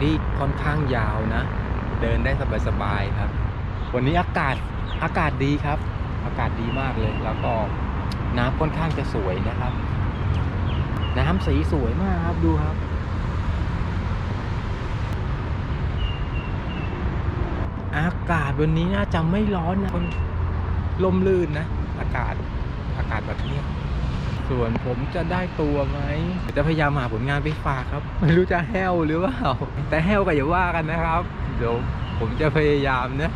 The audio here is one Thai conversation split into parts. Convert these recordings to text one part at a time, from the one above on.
ที่ค่อนข้างยาวนะ เดินได้สบายๆครับ วันนี้อากาศอากาศดีครับ อากาศดีมากเลย แล้วก็น้ำค่อนข้างจะสวยนะครับ น้ำสีสวยมากครับดูครับ อากาศวันนี้น่าจะไม่ร้อนนะลมลื่นนะ อากาศอากาศแบบนี้ ส่วนผมจะได้ตัวไหมจะพยายามหาผลงานไปฝากครับ ไม่รู้จะแห้วหรือเปล่า แต่แห้วก็อย่าว่ากันนะครับ เดี๋ยวผมจะพยายามนะ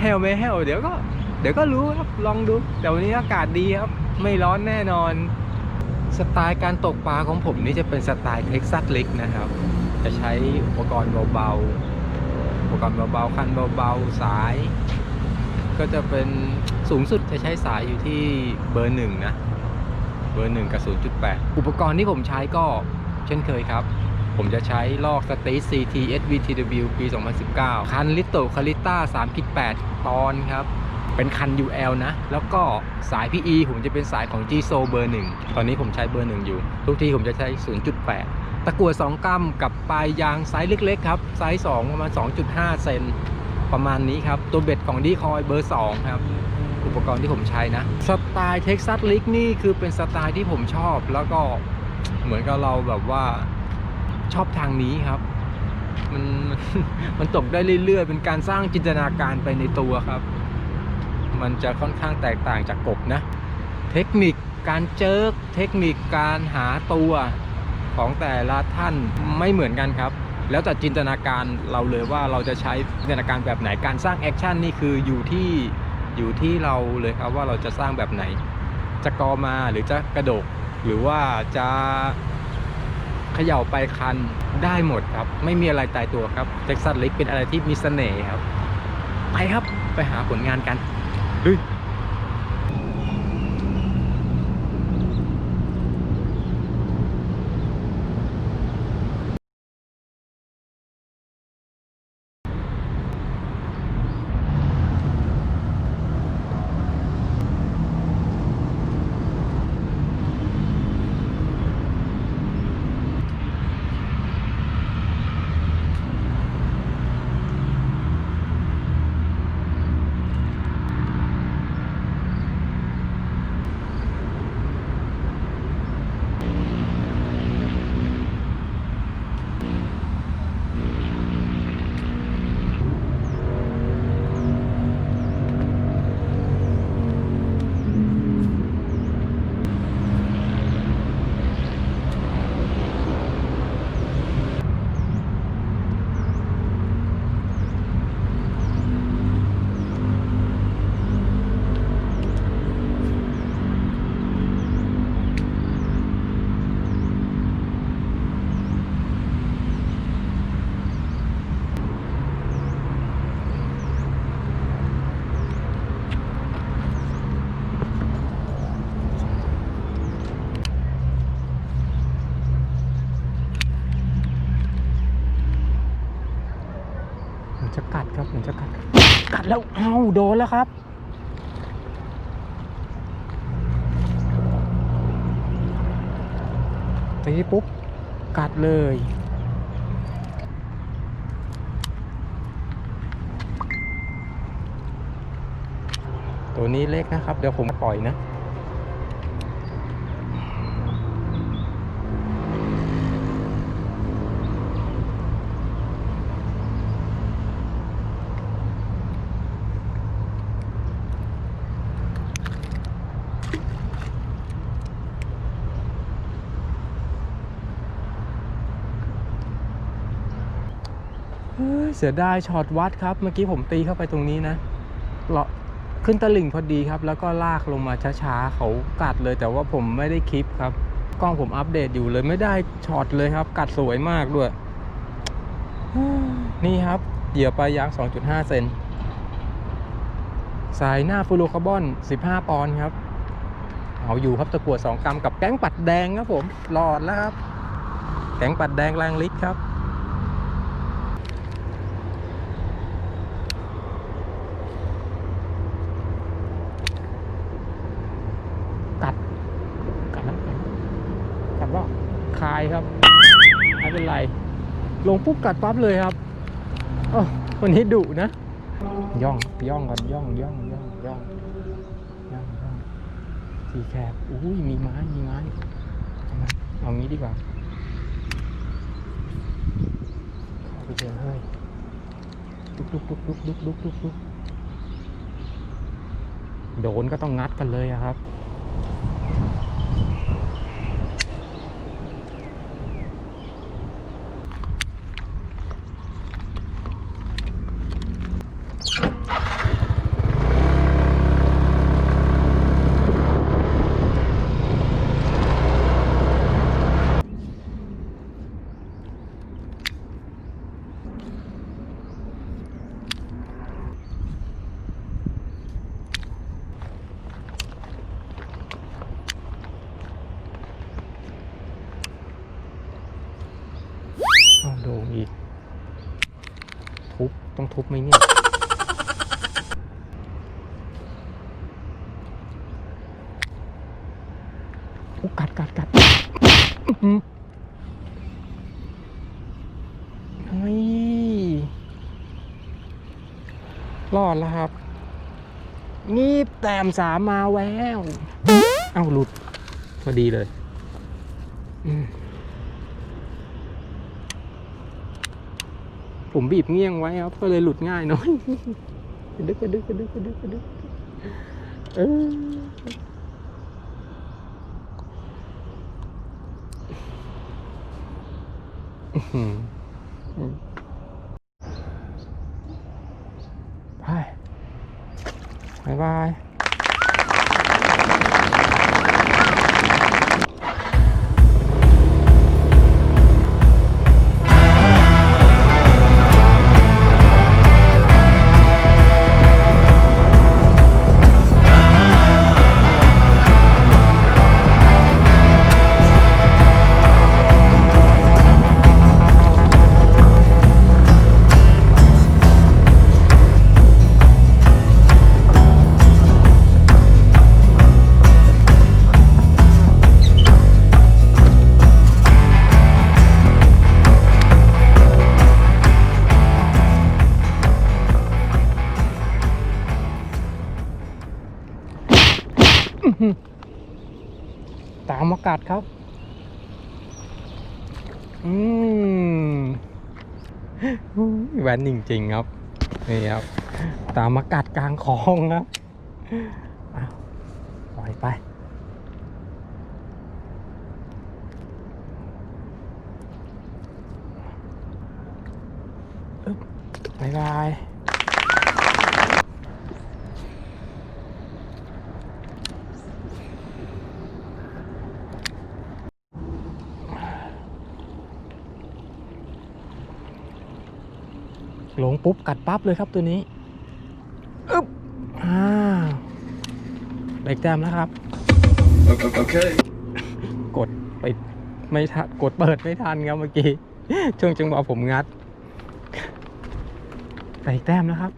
แห้วไม่แห้วเดี๋ยวก็เดี๋ยวก็รู้ครับลองดู แต่วันนี้อากาศดีครับ ไม่ร้อนแน่นอน สไตล์การตกปลาของผมนี่จะเป็นสไตล์เท็กซัสลิกนะครับ จะใช้อุปกรณ์เบาๆ อุปกรณ์เบาๆ คันเบาๆ สาย ก็จะเป็นสูงสุดจะใช้สายอยู่ที่เบอร์หนึ่งนะ เบอร์หนึ่งกับ0.8 อุปกรณ์ที่ผมใช้ก็เช่นเคยครับ ผมจะใช้ลอกสเตท CT SVTW ปี 2019 คันลิโตคาริต้า3.8 ตอนครับ เป็นคัน UL นะ แล้วก็สาย PE ผมจะเป็นสายของ g s o เบอร์1ตอนนี้ผมใช้เบอร์1อยู่ ทุกทีผมจะใช้ 0.8 ตะกั่ว2กรัมกับปลายยางไซส์เล็กๆครับไซส์2ประมาณ 2.5 เซนประมาณนี้ครับ ตัวเบ็ดของดีคอยเบอร์ 2 ครับ อุปกรณ์ที่ผมใช้นะสไตล์เท็กซัสลิกนี่คือเป็นสไตล์ที่ผมชอบ แล้วก็เหมือนกับเราแบบว่าชอบทางนี้ครับมันมันมันตกได้เรื่อยๆ เป็นการสร้างจินตนาการไปในตัวครับ มันจะค่อนข้างแตกต่างจากกบนะ เทคนิคการเจิกเทคนิคการหาตัวของแต่ละท่านไม่เหมือนกันครับ แล้วแต่จินตนาการเราเลยว่าเราจะใช้จินตนาการแบบไหนการสร้างแอคชั่นนี่คืออยู่ที่ อยู่ที่เราเลยครับว่าเราจะสร้างแบบไหน จะกอมาหรือจะกระโดก หรือว่าจะเขย่าไปคันได้หมดครับ ไม่มีอะไรตายตัวครับเท็กซัสลิกเป็นอะไรที่มีเสน่ห์ครับ ไปครับไปหาผลงานกันเฮ้ย โดนแล้วครับ ตีปุ๊บ กัดเลย ตัวนี้เล็กนะครับ เดี๋ยวผมปล่อยนะ เสียดายช็อตวัดครับ เมื่อกี้ผมตีเข้าไปตรงนี้นะเลาะขึ้นตลิ่งพอดีครับ แล้วก็ลากลงมาช้าๆเขากัดเลย แต่ว่าผมไม่ได้คลิปครับ กล้องผมอัปเดตอยู่เลยไม่ได้ช็อตเลยครับ กัดสวยมากด้วย นี่ครับเหยื่อปลายยาง2.5 เซน สายหน้าฟลูโรคาร์บอน 15 ปอนด์ครับ เอาอยู่ครับตะกั่ว2กรัมกับแก๊งปัดแดงครับผมหลอดแล้วครับ แก๊งปัดแดงแรงลิตรครับ ว่าคายครับไม่เป็นไร ลงปุ๊บกัดปั๊บเลยครับโอวันนี้ดุนะ ย่องย่องก่อนย่องย่องย่องย่องย่องย่องสีแคบอุ้ยมีไม้มีไม้เอางี้ดีกว่าเข้าไปเจอนเฮ้ยลุกลุกลุกลุกลุกลุกลุกโดนก็ต้องงัดกันเลยครับ ทุบไหมเนี่ย โอ้กัดกัดกัดอื้อหือเฮ้ยรอดแล้วครับงีบแต้มสามมาแวว เอ้าหลุด พอดีเลย อืม ผมบีบเงี้ยงไว้ครับ ก็เลยหลุดง่ายหน้อยกระดึกกระดึกกระดึกกระดึกกระดึกเออไปบายบาย กัดครับอืมอุ๊ยแว้นจริงๆครับ นี่ครับ ตามมากัดกลางคลองครับอ้าปล่อยไปอึ๊ายบาย หลงปุ๊บกัดปั๊บเลยครับตัวนี้อึ๊บอ่าเบรกแต้มแล้วครับ Okay. กดไปไม่ทันกดเปิดไม่ทันครับเมื่อกี้ ช่วงจังหวะผมงัดไปอีกแต้มแล้วครับ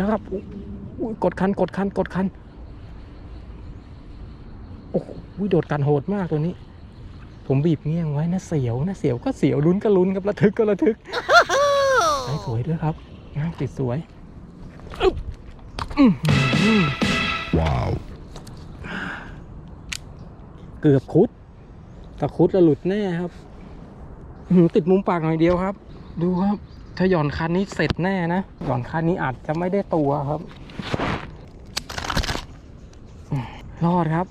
กัดแล้วครับอุ๊ยอุ๊ยกดคันกดคันกดคันโอ้โหโดดกันโหดมากตัวนี้ ผมบีบเงี้ยงไว้นะเสียวนะเสียวก็เสียวลุ้นก็ลุ้นครับระทึกก็ระทึกไอ้สวยด้วยครับงามติดสวยอึ๊บอื้อหือ Wow. เกือบคุดถ้าคุดแล้วหลุดแน่ครับอื้อหือติดมุมปากหน่อยเดียวครับ ดูครับ ถ้าหย่อนคันนี้เสร็จแน่นะ หย่อนคันนี้อาจจะไม่ได้ตัวครับ รอดครับ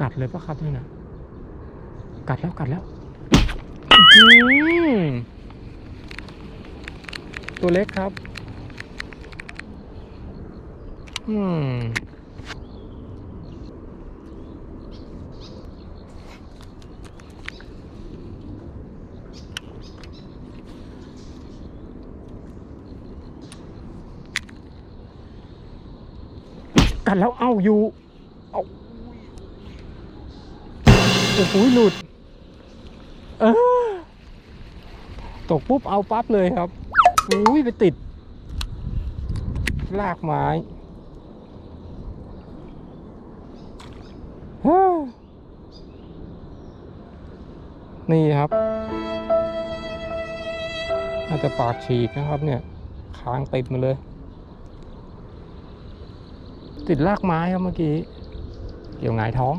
กัดเลยปะครับนี่นะกัดแล้วกัดแล้ว ตัวเล็กครับ อืมกัดแล้วเอ้าอยู่ เอาโอ้โหหลุด ตกปุ๊บเอาปั๊บเลยครับอุ้ยไปติด ลากไม้นี่ครับอาจจะปากฉีกนะครับเนี่ยค้างติดมาเลย ติดลากไม้ครับเมื่อกี้ เกี่ยวหงายท้อง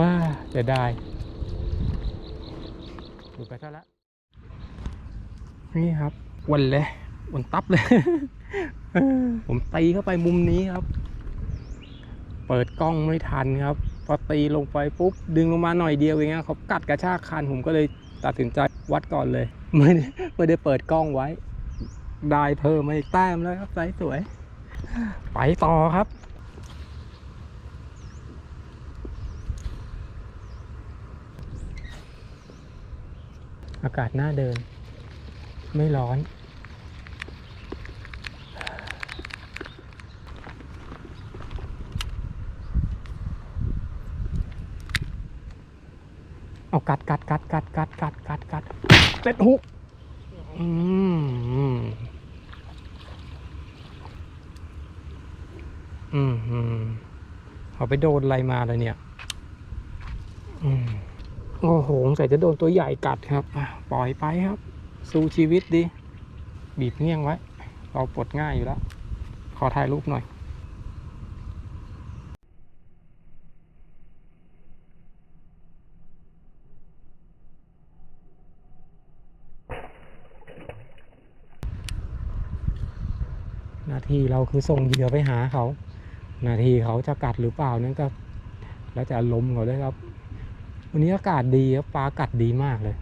ว่าจะได้ดูไปซะแล้ว นี่ครับวันเลยวันตับเลยเออผมตีเข้าไปมุมนี้ครับ เปิดกล้องไม่ทันครับ พอตีลงไปปุ๊บ ดึงลงมาหน่อยเดียวเองอะเขากัดกระชากคันผมก็เลยตัดสินใจวัดก่อนเลยไม่ได้ไม่ได้เปิดกล้องไว้ ได้เพิ่มมาอีกแต้มแล้วครับไซส์สวย ไปต่อครับอากาศน่าเดิน ไม่ร้อน เอากัดกัดกัดกัดกัดกัดกัดกัดเซ็ตฮุกอืมอืมอืมเอาไปโดนอะไรมาเลยเนี่ย อืมโอ้โหสงสัยจะโดนตัวใหญ่กัดครับ ปล่อยไปครับ สู้ชีวิตดีบีบเงี้ยงไว้ เราปลดง่ายอยู่แล้ว ขอถ่ายรูปหน่อยหน้าที่เราคือส่งเหยื่อไปหาเขา หน้าที่เขาจะกัดหรือเปล่านั่นก็ แล้วแต่ลมณ์เขาเลยครับ วันนี้อากาศดีครับปลากัดดีมากเลย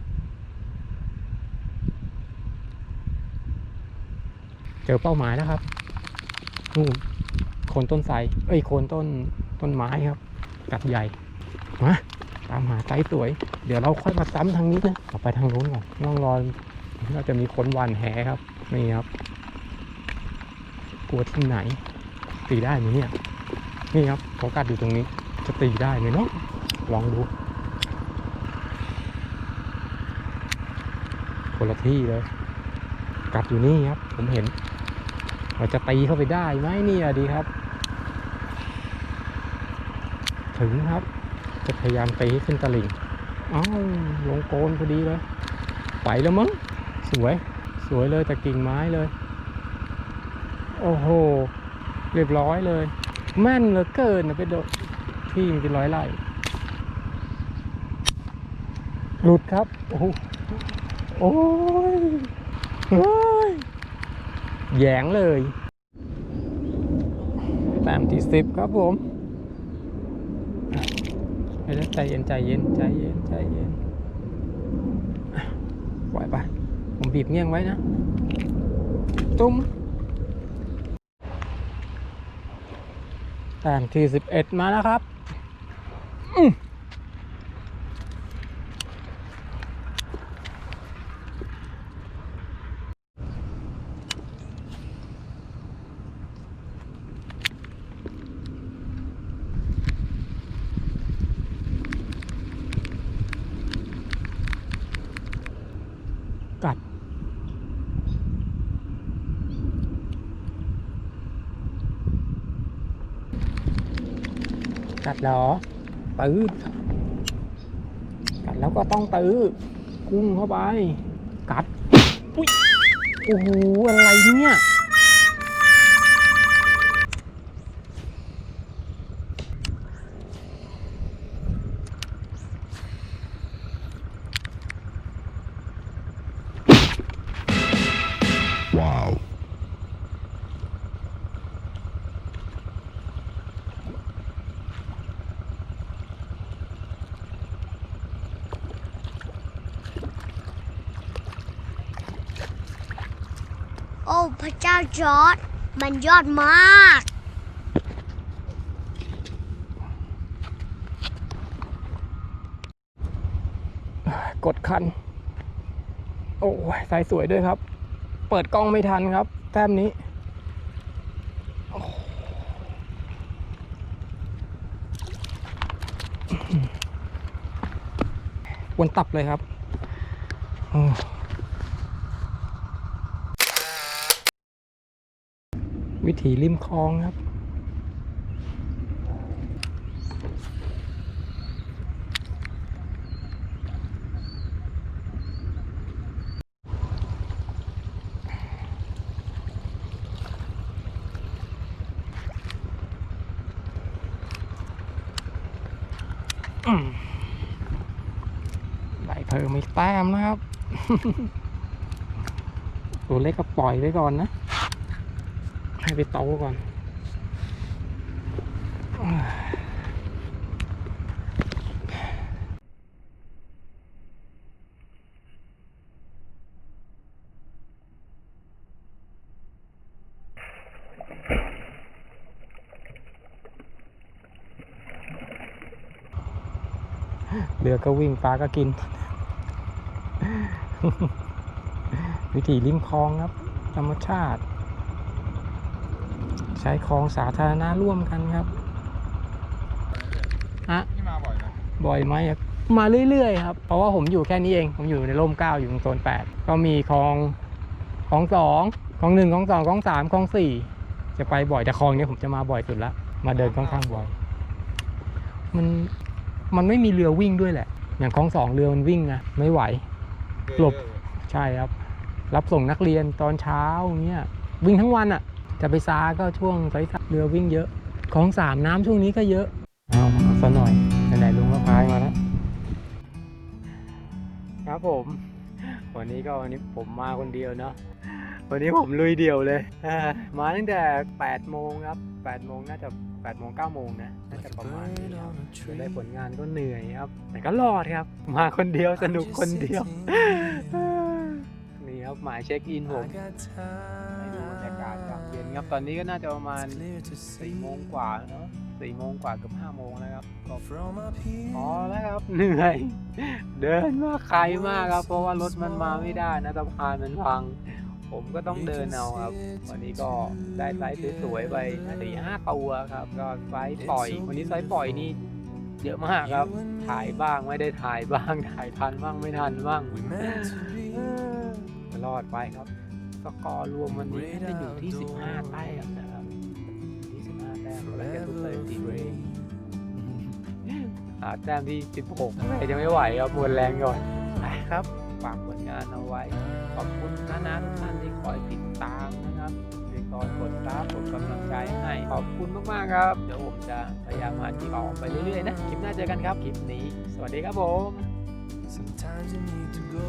เจอเป้าหมายแล้วครับนู่นโคนต้นไทรเอ้ยโคนต้นต้นไม้ครับ กัดใหญ่มาตามหาไซส์สวย เดี๋ยวเราค่อยมาซ้ำทางนี้นะเอาไปทางนู้นก่อนน้องรอน่าจะมีคนวันแหครับนี่ครับ กลัวที่ไหน ตีได้ไหมเนี่ย นี่ครับเขากัดอยู่ตรงนี้ จะตีได้ไหมเนาะลองดูคนละที่เลย กัดอยู่นี่ครับ ผมเห็นเราจะตีเข้าไปได้ไหมนี่ยดีครับ ถึงครับ จะพยายามตีให้ขึ้นตลิ่งอ้าวลงโกนพอดีเลย ไปแล้วมั้งสวย สวยเลยแต่กิ่งไม้เลย โอ้โห เรียบร้อยเลย แม่นเหลือเกินนะไปโดนที่มันเป็นร้อยไร่หลุดครับ โอ้โหโอ้ยโอ้ย แยงเลยต้มที่สิบครับผมแล้วใจเย็นใจเย็นใจเย็นใจเย็นปล่อยไป ผมบีบเงี้ยงไว้นะ ตุ้มต้มที่สิบเอ็ดมาแล้วครับ กัดเหรอตื้อกัดแล้วก็ต้องตื้อกุ้งเข้าไป กัดอุ้ยโอ้โหอะไรเนี่ย โอ้พระเจ้าจอร์ดมันยอดมาก กดคัน โอ้สายสวยด้วยครับ เปิดกล้องไม่ทันครับ แต้มนี้วนตับเลยครับ วิถีริมคลองครับ ได้เพิ่มอีกแต้มนะครับ ตัวเล็กก็ปล่อยไว้ก่อนนะ ให้ไปโตก่อนเรือก็วิ่งปลาก็กิน วิถีริมคลองครับ ธรรมชาติ ใช้คลองสาธารณะร่วมกันครับฮะนี่มาบ่อยไหมบ่อยไหมอะมาเรื่อยๆครับ เพราะว่าผมอยู่แค่นี้เอง ผมอยู่ในร่มเกล้าอยู่ตรงโซนแปดก็มีคลองคลองสองคลองหนึ่งคลองสองคลองสามคลองสี่จะไปบ่อยแต่คลองเนี้ยผมจะมาบ่อยสุดละ มาเดินค่อนข้างบ่อย มันมันไม่มีเรือวิ่งด้วยแหละ อย่างคลองสองเรือมันวิ่งนะไม่ไหว หลบใช่ครับ รับส่งนักเรียนตอนเช้าอย่างเงี้ยวิ่งทั้งวันอะ่ะ จะไปซาก็ช่วงสายเรือวิ่งเยอะ ของสามน้ำช่วงนี้ก็เยอะ เอาเอาซะหน่อยไหนๆลุงก็พายมาแล้วครับผม วันนี้ก็วันนี้ผมมาคนเดียวเนาะวันนี้ผมลุยเดี่ยวเลยมาตั้งแต่8โมงครับ8โมงน่าจะ8โมง9โมงนะน่าจะประมาณนี้ครับได้ผลงานก็เหนื่อยครับ แต่ก็รอดครับ มาคนเดียวสนุกคนเดียวนี่ครับหมายเช็คอินผม ครับตอนนี้ก็น่าจะประมาณ4โมงกว่าเนาะ4โมงกว่าเกือบ5โมงแล้วครับก็พอแล้วครับเหนื่อย เดินมาไกลมากครับ เพราะว่ารถมันมาไม่ได้นะสะพานมันพัง ผมก็ต้องเดินเอาครับ วันนี้ก็ได้ไซส์สวยๆไปสี่ห้าตัวครับ ก็ไซส์ปล่อย วันนี้ไซส์ปล่อยนี่เยอะมากครับ ถ่ายบ้างไม่ได้ถ่ายบ้าง ถ่ายทันบ้างไม่ทันบ้างรอดไปครับ สกอร์รวมวันนี้น่าจะอยู่ที่ 15 แต้มนะครับที่15แต้มแล้วก็ทุกเลยทีเบรกหาแต้มที่ 16ใครจะไม่ไหวครับหมดแรงก่อนไปครับฝากผลงานเอาไว้ ขอบคุณนะนะทุกท่านที่คอยติดตามนะครับในคอยกดซับกดกำลังใจให้ขอบคุณมากๆครับ เดี๋ยวผมจะพยายามหาคลิปออกไปเรื่อยๆนะ คลิปหน้าเจอกันครับ คลิปนี้ สวัสดีครับผม Sometimes you need to go